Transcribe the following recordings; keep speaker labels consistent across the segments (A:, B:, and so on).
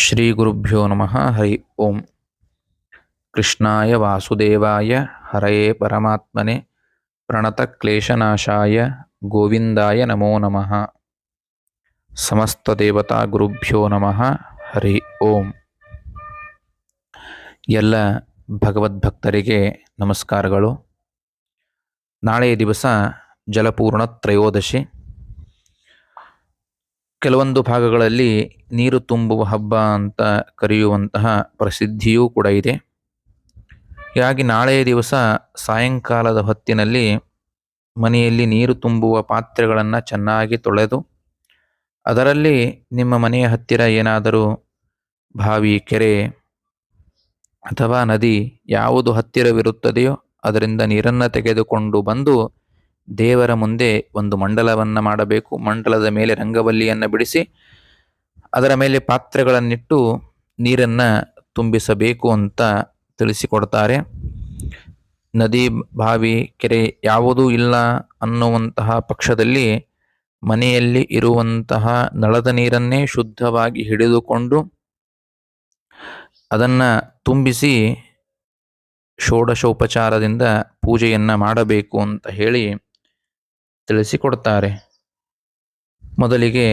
A: ಶ್ರೀಗುರುಭ್ಯೋ ನಮಃ. ಹರಿ ಓಂ. ಕೃಷ್ಣಾಯ ವಾಸುದೇವಾಯ. ಹರಯೇ ಪರಮಾತ್ಮನೆ. ಪ್ರಣತಕ್ಲೇಶನಾಶಾಯ ಗೋವಿಂದಾಯ ನಮೋ ನಮಃ. ಸಮಸ್ತ ದೇವತಾ ಗುರುಭ್ಯೋ ನಮಃ. ಹರಿ ಓಂ. ಎಲ್ಲ ಭಗವದ್ಭಕ್ತರಿಗೆ ನಮಸ್ಕಾರಗಳು. ನಾಳೆಯ ದಿವಸ ಜಲಪೂರ್ಣ ತ್ರಯೋದಶಿ. ಕೆಲವೊಂದು ಭಾಗಗಳಲ್ಲಿ ನೀರು ತುಂಬುವ ಹಬ್ಬ ಅಂತ ಕರೆಯುವಂತಹ ಪ್ರಸಿದ್ಧಿಯೂ ಕೂಡ ಇದೆ. ಹೀಗಾಗಿ ನಾಳೆಯ ದಿವಸ ಸಾಯಂಕಾಲದ ಹೊತ್ತಿನಲ್ಲಿ ಮನೆಯಲ್ಲಿ ನೀರು ತುಂಬುವ ಪಾತ್ರೆಗಳನ್ನು ಚೆನ್ನಾಗಿ ತೊಳೆದು, ಅದರಲ್ಲಿ ನಿಮ್ಮ ಮನೆಯ ಹತ್ತಿರ ಏನಾದರೂ ಬಾವಿ, ಕೆರೆ ಅಥವಾ ನದಿ ಯಾವುದು ಹತ್ತಿರವಿರುತ್ತದೆಯೋ ಅದರಿಂದ ನೀರನ್ನು ತೆಗೆದುಕೊಂಡು ಬಂದು ದೇವರ ಮುಂದೆ ಒಂದು ಮಂಡಲವನ್ನು ಮಾಡಬೇಕು. ಮಂಡಲದ ಮೇಲೆ ರಂಗವಲ್ಲಿಯನ್ನು ಬಿಡಿಸಿ, ಅದರ ಮೇಲೆ ಪಾತ್ರೆಗಳನ್ನಿಟ್ಟು ನೀರನ್ನು ತುಂಬಿಸಬೇಕು ಅಂತ ತಿಳಿಸಿಕೊಡ್ತಾರೆ. ನದಿ, ಬಾವಿ, ಕೆರೆ ಯಾವುದೂ ಇಲ್ಲ ಅನ್ನುವಂತಹ ಪಕ್ಷದಲ್ಲಿ ಮನೆಯಲ್ಲಿ ಇರುವಂತಹ ನಳದ ನೀರನ್ನೇ ಶುದ್ಧವಾಗಿ ಹಿಡಿದುಕೊಂಡು ಅದನ್ನು ತುಂಬಿಸಿ ಷೋಡಶೋಪಚಾರದಿಂದ ಪೂಜೆಯನ್ನು ಮಾಡಬೇಕು ಅಂತ ಹೇಳಿ ತಿಳಿಸಿಕೊಡ್ತಾರೆ. ಮೊದಲಿಗೆ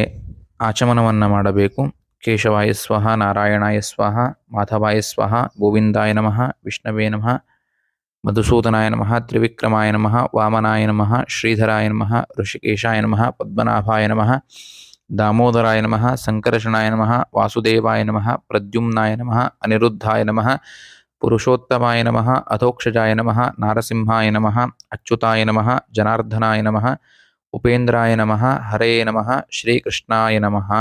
A: ಆಚಮನವನ್ನು ಮಾಡಬೇಕು. ಕೇಶವಾಯ ಸ್ವಹ, ನಾರಾಯಣಾಯ ಸ್ವಹ, ಮಾಧವಾಯ ಸ್ವಹ, ಗೋವಿಂದಾಯ ನಮಃ, ವಿಷ್ಣವೇ ನಮಃ, ಮಧುಸೂದನಾಯ ನಮಃ, ತ್ರಿವಿಕ್ರಮಾಯ ನಮಃ, ವಾಮನಾಯ ನಮಃ, ಶ್ರೀಧರಾಯ ನಮಃ, ಋಷಿಕೇಶಾಯ ನಮಃ, ಪದ್ಮನಾಭಾಯ ನಮಃ, ದಾಮೋದರಾಯ ನಮಃ ಸಂಕರ್ಷಣಾಯ ನಮಃ, ವಾಸುದೇವಾಯ ನಮಃ, ಪ್ರದ್ಯುಮ್ನಾಯ ನಮಃ, ಅನಿರುದ್ಧಾಯ ನಮಃ ಪುರುಷೋತ್ತಮಾಯ ನಮಃ ಅಥೋಕ್ಷಜಾಯ ನಮಃ, ನಾರಸಿಂಹಾಯ ನಮಃ, ಅಚ್ಯುತಾಯ ನಮಃ, ಜನಾರ್ದನಾಯ ನಮಃ, ಉಪೇಂದ್ರಾಯ ನಮಃ ಹರೇ ನಮಃ, ಶ್ರೀಕೃಷ್ಣಾಯ ನಮಃ.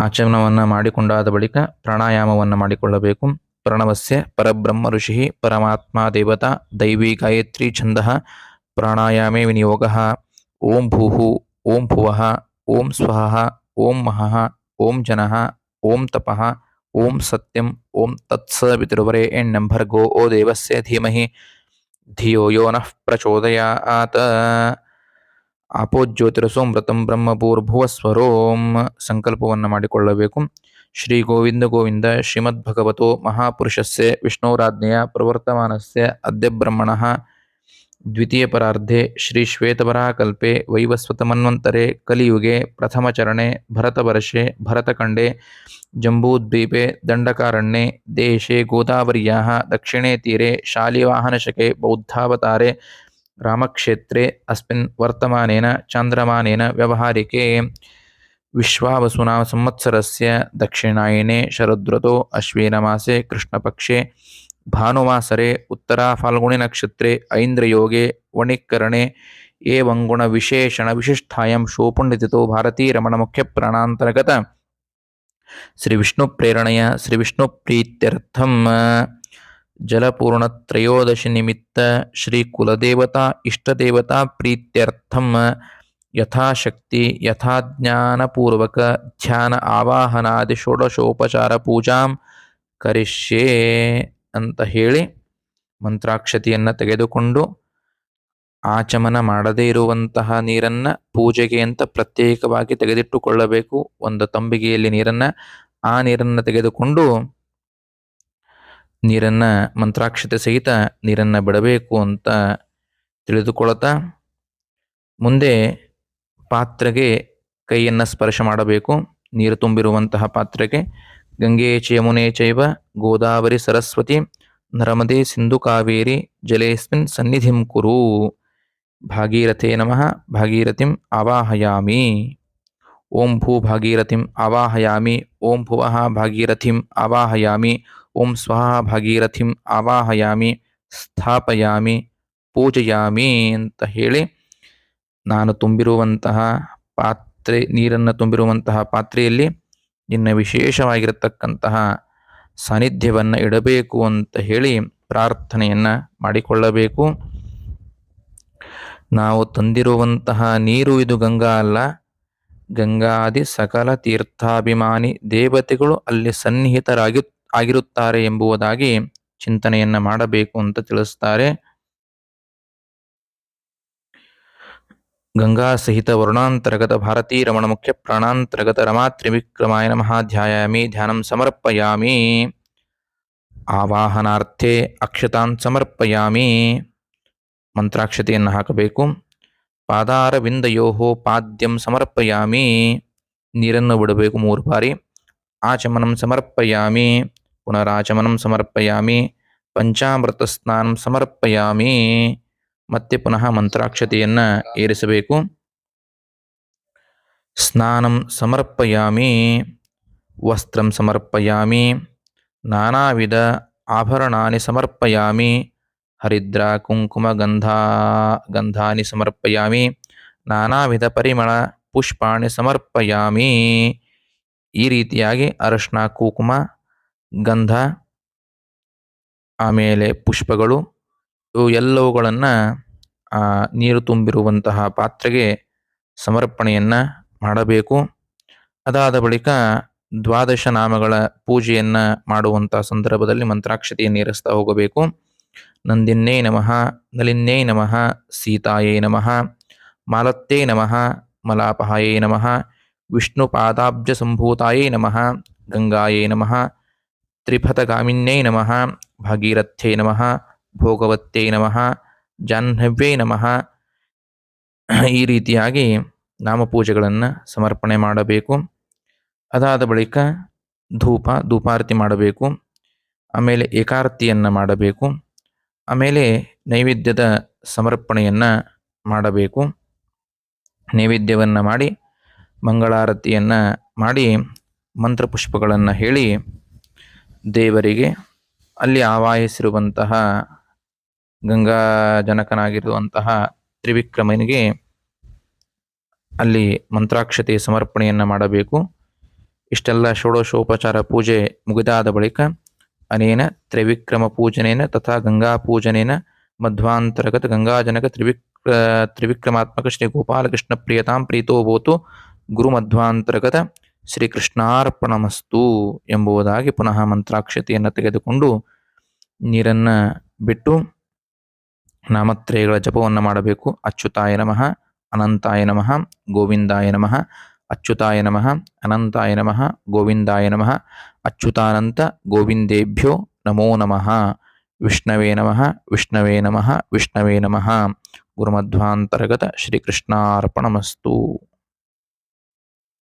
A: ಆಚಮನವನ್ನು ಮಾಡಿಕೊಂಡಾದ ಬಳಿಕ ಪ್ರಾಣಾಯಾಮವನ್ನು ಮಾಡಿಕೊಳ್ಳಬೇಕು. ಪ್ರಣವಸ್ಯ ಪರಬ್ರಹ್ಮ ಋಷಿ ಪರಮಾತ್ಮ ದೇವತಾ ದೈವೀ ಗಾಯತ್ರಿ ಛಂದ ಪ್ರಾಣಾಯಾಮೇ ವಿನಿಯೋಗ. ಓಂ ಭೂಹು, ಓಂ ಭುವ, ಓಂ ಸ್ವಃ ಓಂ ಮಹಃ, ಓಂ ಜನಃ, ಓಂ ತಪಃ. ಓಂ ಸತ್ಯಂ ಓಂ ತತ್ಸವಿತಿರುವರೆ ಎಣ್ಣಂ ಭರ್ಗೋ ಓ ದೇವಸ್ಯ ಧೀಮಹಿ ಧಿಯೋ ಯೋ ನಃ ಪ್ರಚೋದಯಾತ್ ಆಪೋ ಜ್ಯೋತಿರಸೋಮೃತಂ ಬ್ರಹ್ಮಪೂರ್ಭುವಸ್ವರೋಂ ಸಂಕಲ್ಪವನ್ನು ಮಾಡಿಕೊಳ್ಳಬೇಕು ಶ್ರೀ ಗೋವಿಂದ ಗೋವಿಂದ ಶ್ರೀಮದ್ಭಗವತೋ ಮಹಾಪುರುಷಸ್ಯ ವಿಷ್ಣೋರಾಜ್ಞೆಯ ಪ್ರವರ್ತಮಾನಸ್ಯ ಅದ್ಯಬ್ರಹ್ಮಣ ದ್ವಿತೀಯ ಪರಾರ್ಧೆ ಶ್ರೀ ಶ್ವೇತವರಾಕಲ್ಪೆ ವೈವಸ್ವತಮನ್ವಂತರೆ ಕಲಿಯುಗೆ ಪ್ರಥಮಚರಣೆ ಭರತವರ್ಷೆ ಭರತಖಂಡೆ जम्बूद्वीपे दंडकारण्ये देशे गोदावरिया दक्षिणे तीरे शालिवाहनशके बौद्धावतारे रामक्षेत्रे अस्मिन् वर्तमानेन चान्द्रमानेन व्यवहारिके विश्वावसुना संवत्सरस्य दक्षिणायने शरदृतौ अश्विनमासे कृष्णपक्षे भानुवासरे उत्तराफाल्गुणिनक्षत्रे ऐन्द्रयोगे वणिकरणे एवं गुणविशेषणविशिष्ठायां शोपुण्डतितो भारतीरमणमुख्यप्राणान्तर्गत ಶ್ರೀ ವಿಷ್ಣು ಪ್ರೇರಣೆಯ ಶ್ರೀ ವಿಷ್ಣು ಪ್ರೀತ್ಯರ್ಥಂ ಜಲಪೂರ್ಣ ತ್ರಯೋದಶಿ ನಿಮಿತ್ತ ಶ್ರೀ ಕುಲದೇವತಾ ಇಷ್ಟದೇವತಾ ಪ್ರೀತ್ಯರ್ಥಂ ಯಥಾಶಕ್ತಿ ಯಥಾಜ್ಞಾನಪೂರ್ವಕ ಧ್ಯಾನ ಆವಾಹನಾದಿ ಷೋಡಶೋಪಚಾರ ಪೂಜಾಂ ಕರಿಷ್ಯೇ ಅಂತ ಹೇಳಿ ಮಂತ್ರಾಕ್ಷತೆಯನ್ನು ತೆಗೆದುಕೊಂಡು ಆಚಮನ ಮಾಡದೇ ಇರುವಂತಹ ನೀರನ್ನ ಪೂಜೆಗೆ ಅಂತ ಪ್ರತ್ಯೇಕವಾಗಿ ತೆಗೆದಿಟ್ಟುಕೊಳ್ಳಬೇಕು. ಒಂದು ತಂಬಿಗೆಯಲ್ಲಿ ನೀರನ್ನ, ಆ ನೀರನ್ನ ತೆಗೆದುಕೊಂಡು ನೀರನ್ನ ಮಂತ್ರಾಕ್ಷತೆ ಸಹಿತ ನೀರನ್ನ ಬಿಡಬೇಕು ಅಂತ ತಿಳಿದುಕೊಳ್ತಾ ಮುಂದೆ ಪಾತ್ರೆಗೆ ಕೈಯನ್ನು ಸ್ಪರ್ಶ ಮಾಡಬೇಕು. ನೀರು ತುಂಬಿರುವಂತಹ ಪಾತ್ರೆಗೆ ಗಂಗೆ ಚ ಚೈವ ಗೋದಾವರಿ ಸರಸ್ವತಿ ನರ್ಮದೆ ಸಿಂಧು ಕಾವೇರಿ ಜಲೇಸ್ಮಿನ್ ಸನ್ನಿಧಿಂ ಕುರು. ಭಾಗೀರಥೇ ನಮಃ ಭಾಗೀರಥಿಂ ಆವಾಹಯಾಮಿ ಓಂ ಭೂ ಭಾಗೀರಥಿಂ ಆವಾಹಯಾಮಿ ಓಂ ಭುವಃ ಭಾಗೀರಥಿಂ ಆವಾಹಯಾಮಿ ಓಂ ಸ್ವಹ ಭಾಗೀರಥಿಂ ಆವಾಹಯಾಮಿ ಸ್ಥಾಪಯಾಮಿ ಪೂಜೆಯಾಮಿ ಅಂತ ಹೇಳಿ ನಾನು ತುಂಬಿರುವಂತಹ ಪಾತ್ರೆ, ನೀರನ್ನು ತುಂಬಿರುವಂತಹ ಪಾತ್ರೆಯಲ್ಲಿ ನಿನ್ನ ವಿಶೇಷವಾಗಿರತಕ್ಕಂತಹ ಸಾನ್ನಿಧ್ಯವನ್ನು ಇಡಬೇಕು ಅಂತ ಹೇಳಿ ಪ್ರಾರ್ಥನೆಯನ್ನು ಮಾಡಿಕೊಳ್ಳಬೇಕು. ನಾವು ತಂದಿರುವಂತಹ ನೀರು ಇದು ಗಂಗಾ ಅಲ್ಲ. ಗಂಗಾದಿ ಸಕಲ ತೀರ್ಥಾಭಿಮಾನಿ ದೇವತೆಗಳು ಅಲ್ಲಿ ಸನ್ನಿಹಿತರಾಗಿ ಆಗಿರುತ್ತಾರೆ ಎಂಬುದಾಗಿ ಚಿಂತನೆಯನ್ನ ಮಾಡಬೇಕು ಅಂತ ತಿಳಿಸ್ತಾರೆ. ಗಂಗಾ ಸಹಿತ ವರುಣಾಂತರ್ಗತ ಭಾರತೀ ರಮಣ ಮುಖ್ಯ ಪ್ರಾಣಾಂತರ್ಗತ ರಮಾ ತ್ರಿವಿಕ್ರಮಾಯ ನಮಃ ಧ್ಯಾಯಾಮಿ ಧ್ಯಾನಂ ಸಮರ್ಪಯಾಮಿ. ಆವಾಹನಾರ್ಥೆ ಅಕ್ಷತಾನ್ ಸಮರ್ಪಯಾಮಿ. ಮಂತ್ರಾಕ್ಷತೆಯನ್ನು ಹಾಕಬೇಕು. ಪಾದಾರವಿಂದಯೋಹೋ ಪಾದ್ಯಂ ಸಮರ್ಪಯಾಮಿ. ನೀರನ್ನು ಬಿಡಬೇಕು ಮೂರು ಬಾರಿ. ಆಚಮನಂ ಸಮರ್ಪಯಾಮಿ. ಪುನರಾಚಮನಂ ಸಮರ್ಪಯಾಮಿ. ಪಂಚಾಮೃತ ಸ್ನಾನಂ ಸಮರ್ಪಯಾಮಿ. ಮತ್ತೆ ಪುನಃ ಮಂತ್ರಾಕ್ಷತೆಯನ್ನು ಏರಿಸಬೇಕು. ಸ್ನಾನಂ ಸಮರ್ಪಯಾಮಿ. ವಸ್ತ್ರಂ ಸಮರ್ಪಯಾಮಿ. ನಾನಾವಿಧ ಆಭರಣಾನಿ ಸಮರ್ಪಯಾಮಿ. ಹರಿದ್ರ ಕುಂಕುಮ ಗಂಧಾ, ಗಂಧಾನಿ ಸಮರ್ಪಯಾಮಿ, ನಾನಾವಿಧ ಪರಿಮಳ ಪುಷ್ಪಾಣಿ ಸಮರ್ಪಯಾಮಿ. ಈ ರೀತಿಯಾಗಿ ಅರಶಿನ, ಕುಂಕುಮ, ಗಂಧ, ಆಮೇಲೆ ಪುಷ್ಪಗಳು, ಇವು ಎಲ್ಲವುಗಳನ್ನು ನೀರು ತುಂಬಿರುವಂತಹ ಪಾತ್ರೆಗೆ ಸಮರ್ಪಣೆಯನ್ನು ಮಾಡಬೇಕು. ಅದಾದ ಬಳಿಕ ದ್ವಾದಶ ನಾಮಗಳ ಪೂಜೆಯನ್ನು ಮಾಡುವಂಥ ಸಂದರ್ಭದಲ್ಲಿ ಮಂತ್ರಾಕ್ಷತೆಯನ್ನು ಇರಿಸ್ತಾ ಹೋಗಬೇಕು. ನಂದಿನ್ನೇ ನಮಃ, ನಲಿನ್ನೇ ನಮಃ, ಸೀತಾಯೇ ನಮಃ, ಮಾಲತ್ತೇ ನಮಃ, ಮಲಾಪಹಾಯೇ ನಮಃ, ವಿಷ್ಣುಪಾದಾಬ್ಜ ಸಂಭೂತಾಯೇ ನಮಃ, ಗಂಗಾಯೇ ನಮಃ ತ್ರಿಪಥಗಾಮಿನ್ಯೈ ನಮಃ, ಭಾಗೀರಥ್ಯೈ ನಮಃ, ಭೋಗವತ್ತೇ ನಮಃ, ಜಾಹ್ನವ್ಯೈ ನಮಃ. ಈ ರೀತಿಯಾಗಿ ನಾಮಪೂಜೆಗಳನ್ನು ಸಮರ್ಪಣೆ ಮಾಡಬೇಕು. ಅದಾದ ಬಳಿಕ ಧೂಪ, ಧೂಪಾರತಿ ಮಾಡಬೇಕು. ಆಮೇಲೆ ಏಕಾರತಿಯನ್ನು ಮಾಡಬೇಕು. ಆಮೇಲೆ ನೈವೇದ್ಯದ ಸಮರ್ಪಣೆಯನ್ನು ಮಾಡಬೇಕು. ನೈವೇದ್ಯವನ್ನು ಮಾಡಿ ಮಂಗಳಾರತಿಯನ್ನು ಮಾಡಿ ಮಂತ್ರಪುಷ್ಪಗಳನ್ನು ಹೇಳಿ ದೇವರಿಗೆ ಅಲ್ಲಿ ಆವಾಹಿಸಿರುವಂತಹ ಗಂಗಾ ಜನಕನಾಗಿರುವಂತಹ ತ್ರಿವಿಕ್ರಮನಿಗೆ ಅಲ್ಲಿ ಮಂತ್ರಾಕ್ಷತೆ ಸಮರ್ಪಣೆಯನ್ನು ಮಾಡಬೇಕು. ಇಷ್ಟೆಲ್ಲ ಷೋಡಶೋಪಚಾರ ಪೂಜೆ ಮುಗಿದಾದ ಬಳಿಕ ಅನೇನ ತ್ರಿವಿಕ್ರಮ ಪೂಜನೇನ ತಥಾ ಗಂಗಾ ಪೂಜನೇನ ಮಧ್ವಾಂತರ್ಗತ ಗಂಗಾಜನಕ ತ್ರಿವಿಕ್ ತ್ರಿವಿಕ್ರಮಾತ್ಮಕ ಶ್ರೀ ಗೋಪಾಲಕೃಷ್ಣ ಪ್ರಿಯತಾಂ ಪ್ರೀತೋ ಭೂತು ಗುರು ಮಧ್ವಾಂತರ್ಗತ ಶ್ರೀಕೃಷ್ಣಾರ್ಪಣಮಸ್ತು ಎಂಬುದಾಗಿ ಪುನಃ ಮಂತ್ರಾಕ್ಷತೆಯನ್ನು ತೆಗೆದುಕೊಂಡು ನೀರನ್ನು ಬಿಟ್ಟು ನಾಮತ್ರಯಗಳ ಜಪವನ್ನು ಮಾಡಬೇಕು. ಅಚ್ಯುತಾಯ ನಮಃ, ಅನಂತಾಯ ನಮಃ, ಗೋವಿಂದಾಯ ನಮಃ. ಅಚ್ಯುತಾಯ ನಮಃ, ಅನಂತಾಯ ನಮಃ, ಗೋವಿಂದಾಯ ನಮಃ, ಅಚ್ಯುತಾನಂತ ಗೋವಿಂದೇಭ್ಯೋ ನಮೋ ನಮಃ. ವಿಷ್ಣವೇ ನಮಃ ವಿಷ್ಣವೇ ನಮಃ ವಿಷ್ಣವೇ ನಮಃ. ಗುರುಮಧ್ವಾಂತರ್ಗತ ಶ್ರೀಕೃಷ್ಣಾರ್ಪಣಮಸ್ತು.